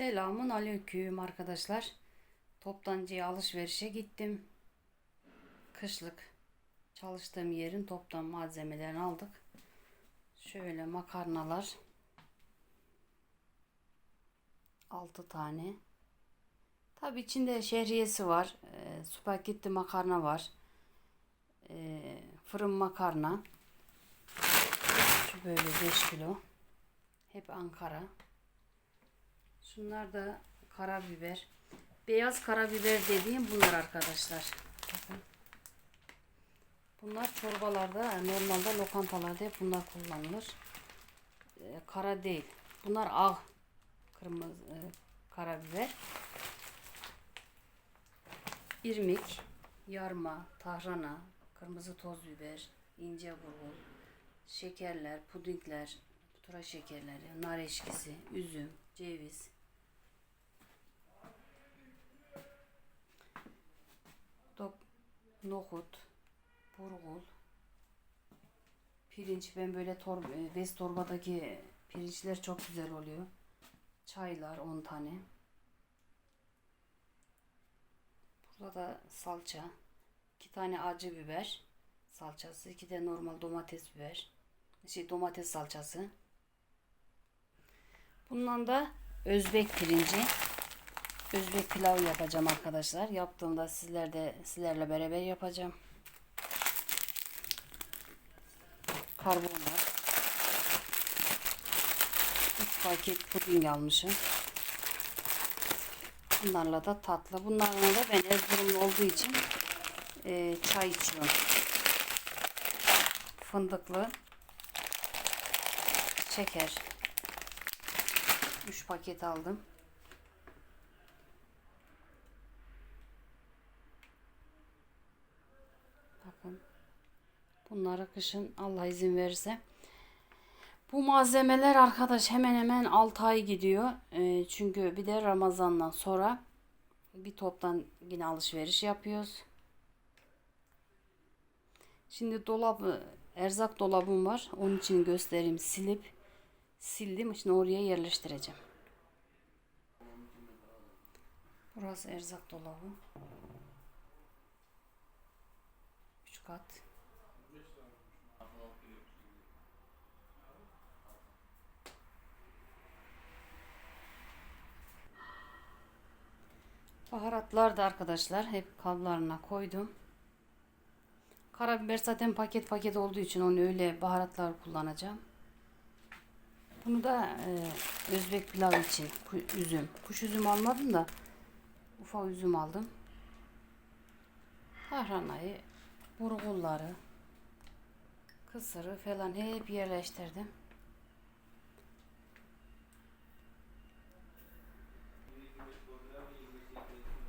Selamun aleyküm arkadaşlar. Toptancıya alışverişe gittim. Kışlık çalıştığım yerin toptan malzemelerini aldık. Şöyle makarnalar. 6 tane. Tabi içinde şehriyesi var. E, spagetti makarna var. E, fırın makarna. Şu böyle 5 kilo. Hep Ankara. Şunlar da karabiber. Beyaz karabiber dediğim bunlar arkadaşlar. Bunlar çorbalarda, normalde lokantalarda hep bunlar kullanılır. Ee, kara değil. Bunlar ağ kırmızı e, karabiber. İrmik, yarma, tahrana, kırmızı toz biber, ince burgul, şekerler, pudingler, tura şekerleri, nar eşkisi, üzüm, ceviz, nohut, burgul, pirinç. Ben böyle tor, e, bez torbadaki pirinçler çok güzel oluyor. Çaylar 10 tane. Burada da salça. 2 tane acı biber salçası. 2 de normal domates biber. Şey domates salçası. Bundan da Özbek pirinci. Özbek pilav yapacağım arkadaşlar. Yaptığımda sizler de sizlerle beraber yapacağım. Karbonat. 3 paket puding almışım. Bunlarla da tatlı. Bunlarla da ben Erzurumlu olduğu için e, çay içiyorum. Fındıklı şeker. 3 paket aldım. Bakın. Bunları kışın Allah izin verirse. Bu malzemeler arkadaş hemen hemen 6 ay gidiyor. Ee, çünkü bir de Ramazan'dan sonra bir toptan yine alışveriş yapıyoruz. Şimdi dolabı, erzak dolabım var. Onun için göstereyim. Silip sildim. Şimdi oraya yerleştireceğim. Burası erzak dolabı. 3 kat. Baharatlar da arkadaşlar hep kablarına koydum. Karabiber zaten paket paket olduğu için onu öyle baharatlar kullanacağım. Bunu da e, Özbek pilav için üzüm. Kuş üzüm almadım da ufa üzüm aldım. Tahranayı, burgulları, kısırı falan hep yerleştirdim.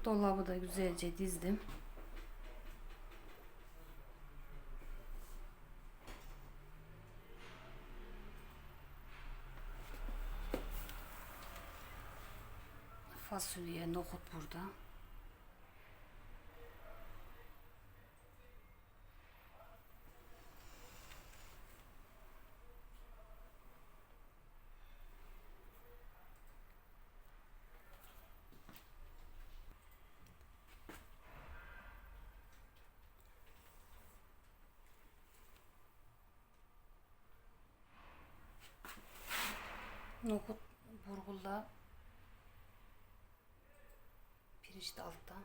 Dolabı da güzelce dizdim. Fasulye, nohut burada. Nohut burgulda. Pirinç de altta.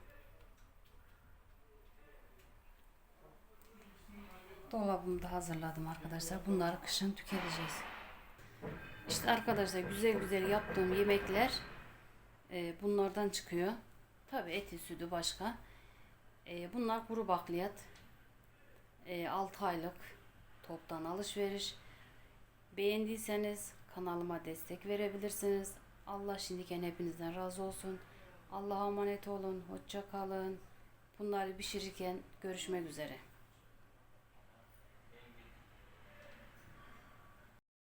Dolabımı da hazırladım arkadaşlar. Bunları kışın tüketeceğiz. İşte arkadaşlar güzel güzel yaptığım yemekler e, bunlardan çıkıyor. Tabi eti sütü başka. E, bunlar kuru bakliyat. E, 6 aylık toptan alışveriş. Beğendiyseniz kanalıma destek verebilirsiniz. Allah şimdiken hepinizden razı olsun. Allah'a emanet olun. Hoşça kalın. Bunları pişirirken görüşmek üzere.